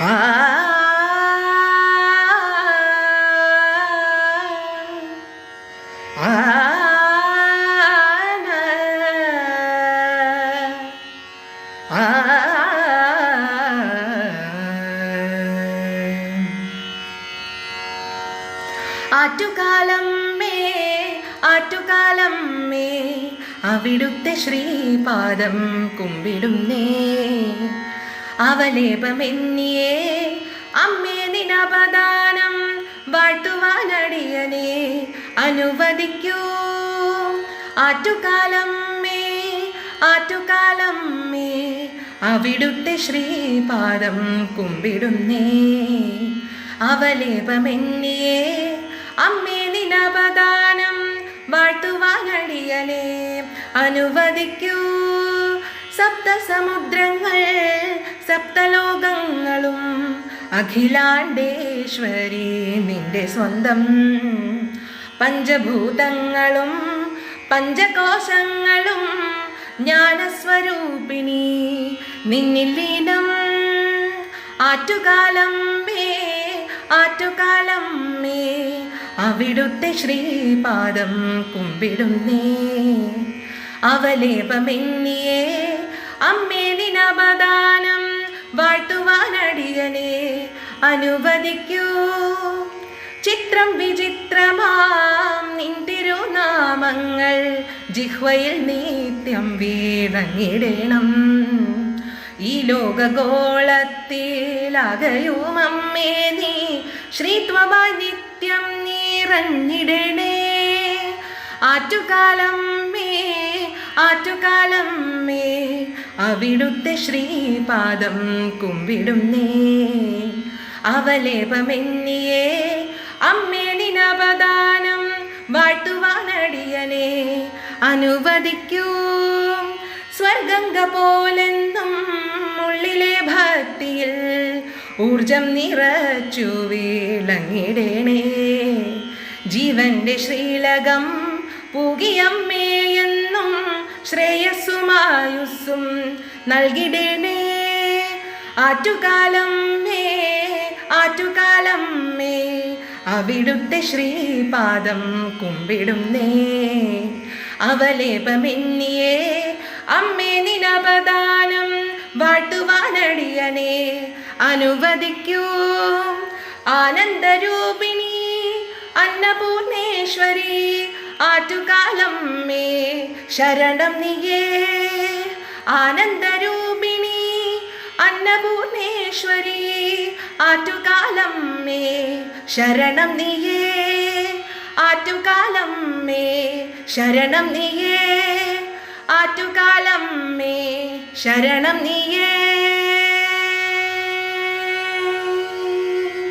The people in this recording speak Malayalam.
ആ ആ ആ ആറ്റുകാലം മേ ആറ്റുകാലം മേ അവിടുത്തെ ശ്രീപാദം കുമ്പിടുന്നേ. അവലേപമെന്നിയേ അമ്മേ നിനപദാനം വാഴ്ത്തുവാനടിയനെ അനുവദിക്കൂ. ആറ്റുകാലം മേ ആറ്റുകാലം മേ അവിടുത്തെ ശ്രീപാദം കുമ്പിടുന്നേ. അവലേപമെന്നിയേ അമ്മേ നിനപദാനം വാഴ്ത്തുവാനടിയനെ അനുവദിക്കൂ. സപ്തസമുദ്രങ്ങൾ സപ്തലോകങ്ങളും അഖിലാണ്ടേശ്വരി നിന്റെ സ്വന്തം പഞ്ചഭൂതങ്ങളും പഞ്ചകോശങ്ങളും ജ്ഞാനസ്വരൂപിണി നിന്നിൽ ലീനം. ആറ്റുകാലം മേ ആറ്റുകാലം മേ അവിടുത്തെ ശ്രീപാദം കുമ്പിടുന്നേ. അവലേപമെന്നിയേ അമ്മേ നിനപദാനം വാഴ്ത്തുവാനടിയനെ അനുവദിക്കൂ. ചിത്രം വിചിത്രമാം നിൻ തിരുനാമങ്ങൾ ജിഹ്വയിൽ നിത്യം വീഴങ്ങിടണം ഈ ലോകഗോളത്തിലകയും അമ്മേ നീ ശ്രീത്വമായി നിത്യം നിറഞ്ഞിടണേ. ആറ്റുകാലം മേ ആറ്റുകാലം മേ അവിടുത്തെ ശ്രീപാദം കുമ്പിടുന്നേ. അവലേപമെന്നിയേ അമ്മേ വാഴ്ത്തുവാനടിയനെ അനുവദിക്കൂ സ്വർഗംഗ പോലെന്നും ഉള്ളിലെ ഭക്തിയിൽ ഊർജം നിറച്ചു വീളങ്ങിടേണേ. ജീവന്റെ ശ്രീലകം പൂകിയമ്മേയെന്നും ശ്രേയസ്സുമായുസ്സും നൽകിടേണേ. ആറ്റുകാലം മേ ആറ്റുകാലം മേ അവിടുത്തെ ശ്രീപാദം കുമ്പിടുന്നേ. അവലേപമെന്നിയേ അമ്മേ നിനപദാനം വാട്ടുവാനടിയനെ. അനുവദിക്കൂ ആനന്ദരൂപിണി അന്നപൂർണേശ്വരി ആറ്റുകാലം മേ ശരണം നീയേ. ആനന്ദരൂപിണി അന്നപൂർണേശ്വരി ആറ്റുകാലം മേ ശരണം നീയേ. ആറ്റുകാലം മേ ശരണം നീയേ. ആറ്റുകാലം മേ ശരണം നീയേ.